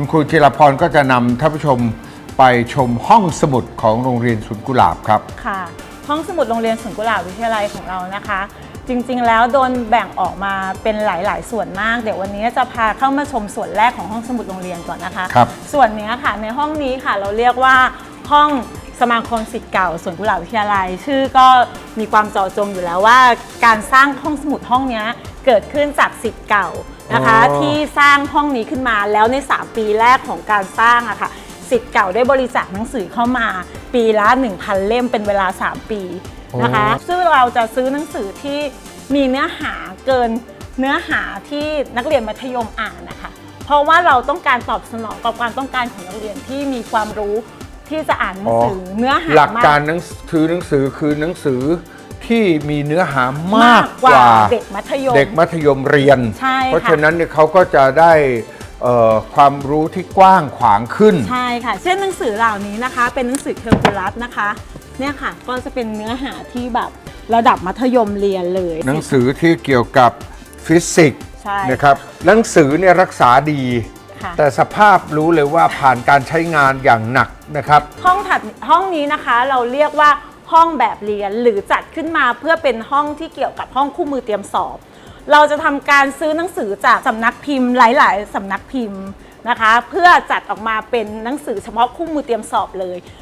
คุณครูจิรพรก็จะนำท่านผู้ชมไปชมห้องสมุดของโรงเรียนสวนกุหลาบครับ ค่ะ ห้องสมุดโรงเรียนสวนกุหลาบวิทยาลัยของเรานะคะ จริงๆ แล้วโดนแบ่งออกมาเป็นหลาย ๆ ส่วนมาก เดี๋ยววันนี้จะพาเข้ามาชมส่วนแรกของห้องสมุดโรงเรียนก่อนนะคะ ครับ ส่วนเนี้ยค่ะในห้องนี้ค่ะเราเรียกว่าห้อง สมาคมสิทธิ์เก่าสวนกุหลาบวิทยาลัย ชื่อก็มีความเจาะจงอยู่แล้วว่า การสร้างห้องสมุดห้องเนี้ยเกิดขึ้นจากสิทธิ์เก่านะคะอ๋อที่สร้างห้องนี้ขึ้นมาแล้วใน 3 ปีแรกของการสร้างอะค่ะสิทธิ์เก่าได้บริจาคหนังสือเข้ามา ปีละ 1,000 เล่มเป็นเวลา 3 ปีนะคะ ซึ่งเราจะซื้อหนังสือที่มีเนื้อหาเกินเนื้อหาที่นักเรียนมัธยมอ่านนะคะ เพราะว่าเราต้องการตอบสนองกับความต้องการของนักเรียนที่มีความรู้ ที่จะอ่านหนังสืออเนื้อหาหลักการมหนังสือหนังสือคือหนังสือที่มีเนื้อหามามากกกกว่าว่า เด็กมัธยม เด็กมัธยมเรียน ใช่ค่ะ เพราะฉะนั้นเนี่ยเขาก็จะได้เอ่อความรู้ที่กว้างขวางขึ้น ใช่ค่ะ เช่นหนังสือเหล่านี้นะคะ เป็นหนังสือเคอร์คูลัสนะคะ เนี่ยค่ะก็จะเป็นเนื้อหาที่แบบระดับมัธยมเรียนเลย หนังสือที่เกี่ยวกับฟิสิกส์ใช่นะครับหนังสือเนี่ยรักษาดี ค่ะ แต่สภาพรู้เลยว่าผ่านการใช้งานอย่างหนักนะครับ ห้องถัดห้องนี้นะคะเราเรียกว่าห้องแบบเรียนหรือจัดขึ้นมาเพื่อเป็นห้องที่เกี่ยวกับห้องคู่มือเตรียมสอบ เราจะทำการซื้อหนังสือจากสำนักพิมพ์ หลาย ๆสำนักพิมพ์นะคะ เพื่อจัดออกมาเป็นหนังสือเฉพาะคู่มือเตรียมสอบเลย